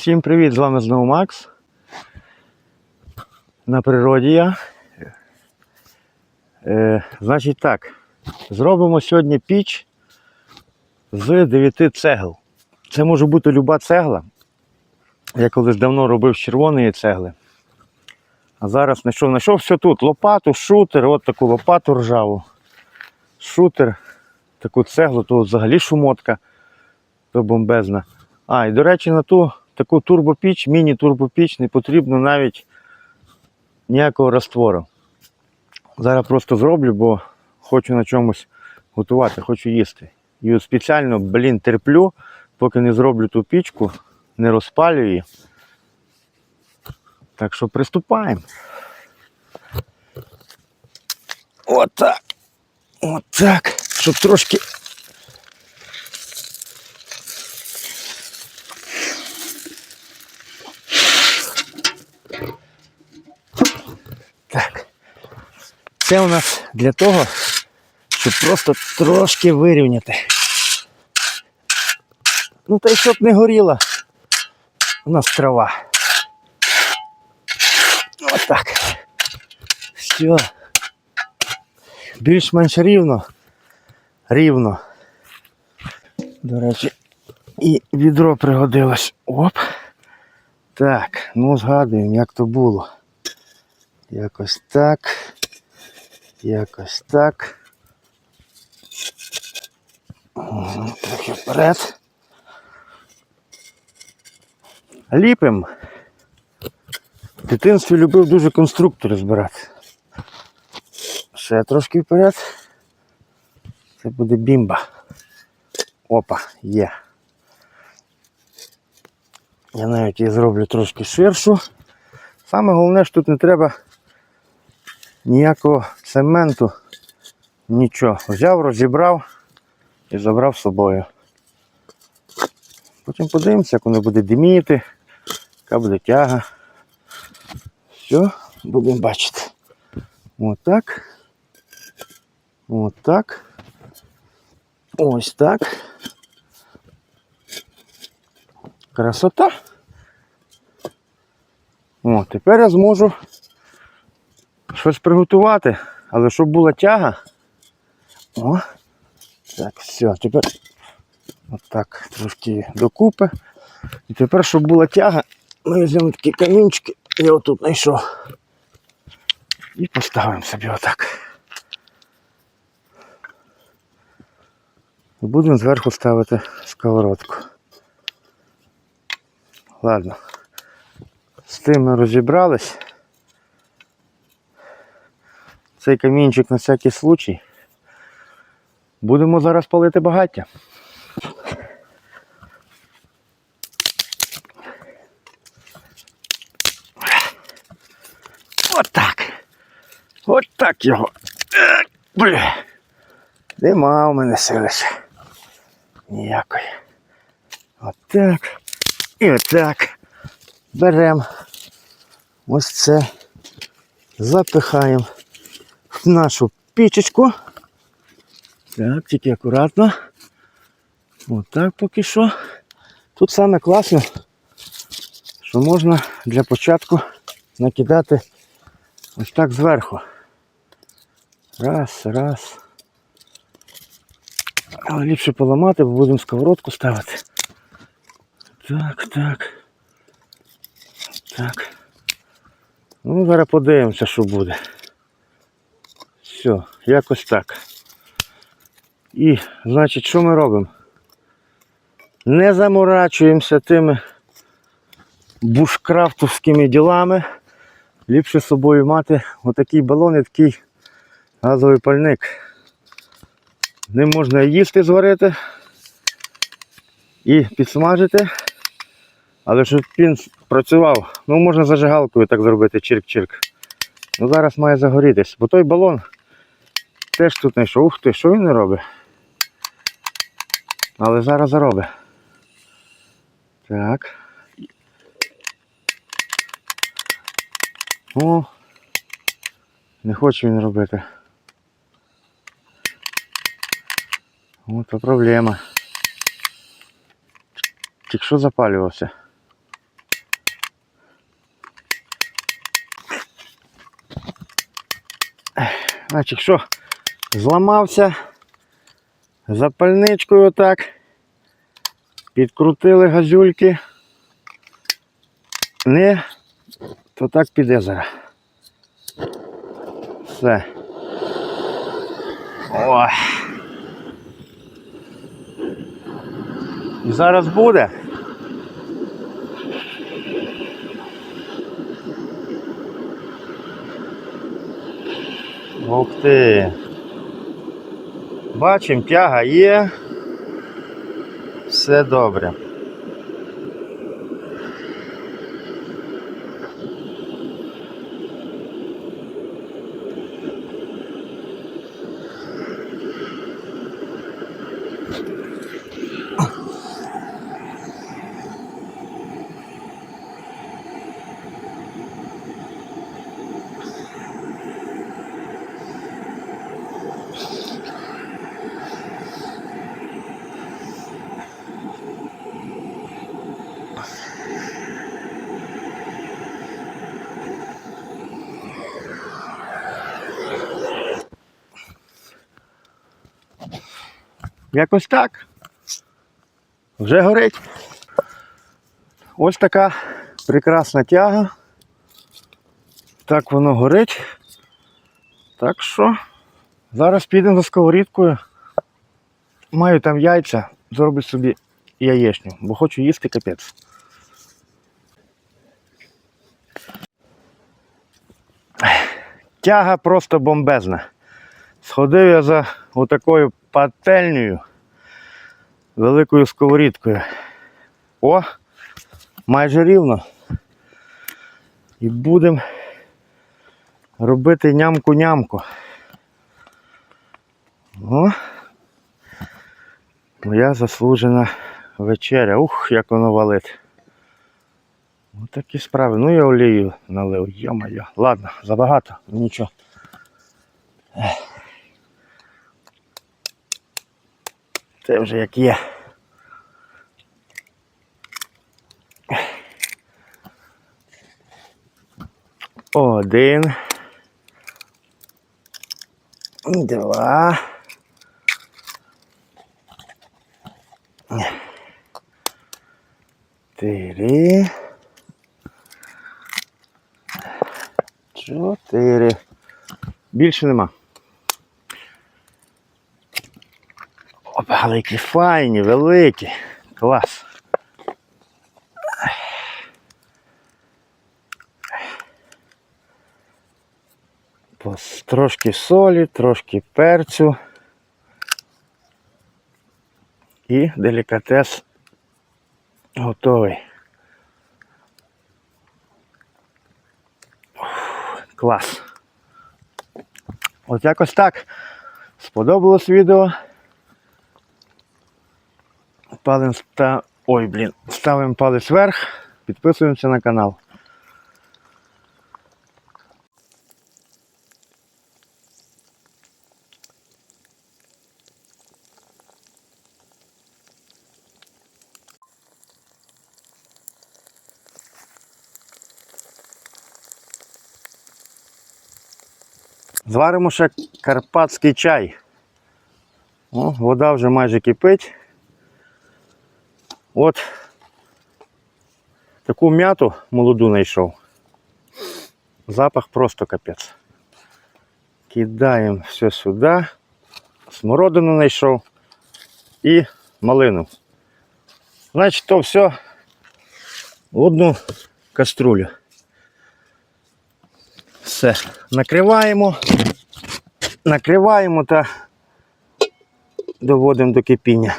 Всім привіт! З вами знову Макс. На природі я. Е, значить так, зробимо сьогодні піч з 9 цегл. Це може бути люба цегла. Я колись давно робив червоної цегли. А зараз знайшов, знайшов все тут. Лопату, шутер, от таку лопату ржаву. Шутер, таку цеглу, то взагалі шумотка, то бомбезна. А, і до речі, на ту таку турбопіч, міні-турбопіч не потрібно навіть ніякого раствору. Зараз просто зроблю, бо хочу на чомусь готувати, хочу їсти. І от спеціально, блін, терплю, поки не зроблю ту пічку, не розпалю її. Так що приступаємо. Отак. Отак. Щоб трошки Це у нас для того, щоб просто трошки вирівняти. Ну та й щоб не горіла. У нас трава. Отак. Все. Більш-менш рівно. Рівно. До речі, і відро пригодилось. Оп. Так, ну згадуємо, як то було. Якось так. Якось так. Трохи вперед. Ліпим. В дитинстві любив дуже конструктори збирати. Ще трошки вперед. Це буде бімба. Опа, є. Я навіть її зроблю трошки ширшу. Саме головне, що тут не треба ніякого цементу, нічого. Взяв, розібрав і забрав з собою. Потім подивимося, як воно буде диміти, яка буде тяга. Все, будемо бачити. Отак. Отак. Ось так. Красота. О, тепер я зможу щось приготувати, але щоб була тяга. О, так, все, тепер отак трошки докупи. І тепер, щоб була тяга, ми візьмемо такі камінчики, я отут знайшов. І поставимо собі отак. І будемо зверху ставити сковородку. Ладно. З тим ми розібрались. Цей камінчик на всякий случай. Будемо зараз палити багаття. Отак. Отак його. Е, Бля. Нема у мене сили ще. Ніякої. Отак. І отак. Беремо ось це. Запихаємо нашу пічечку. Так, тільки акуратно. Отак поки що. Тут саме класно, що можна для початку накидати ось так зверху. Раз, раз. Але ліпше поламати, бо будемо сковородку ставити. Так, так. Так. Ну, зараз подивимося, що буде. Все, якось так. І, значить, що ми робимо? Не заморачуємося тими бушкрафтовськими ділами. Ліпше з собою мати отакий балон і такий газовий пальник. Ним можна їсти зварити і підсмажити. Але щоб він працював, ну можна зажигалкою так зробити чирк-чирк. Ну зараз має загорітись, бо той балон теж тут знайшов. Ух ти, що він не робить? Але зараз заробить. Так. О, не хоче він робити. О, то проблема. Тільки що запалювався. Значить, що зламався, запальничкою отак, підкрутили газюльки, не, то так піде зараз. Все. Ой. І зараз буде. Ух ти. Бачимо, тяга є. Все добре. Якось так. Вже горить. Ось така прекрасна тяга. Так воно горить. Так що зараз підемо за сковорідкою. Маю там яйця, зроблю собі яєчню, бо хочу їсти капець. Тяга просто бомбезна. Сходив я за отакою пательнею, великою сковорідкою. О, майже рівно. І будемо робити нямку-нямку. О, моя заслужена вечеря. Ух, як воно валить. Ось такі справи. Ну я олію налив. Йо-моє. Ладно, забагато, нічого. Це вже як є. Один. Два. Три. Чотири. Більше нема. Які файні, великі. Клас. Трошки солі, трошки перцю. І делікатес готовий. Клас. От якось так. Сподобалось відео. Палим ста... Ой, блін, ставимо палець вверх, підписуємося на канал. Зваримо ще карпатський чай. О, вода вже майже кипить. От таку м'яту молоду знайшов. Запах просто капець. Кидаємо все сюди. Смородину знайшов і малину. Значить, то все в одну каструлю. Все. Накриваємо. Накриваємо та доводимо до кипіння.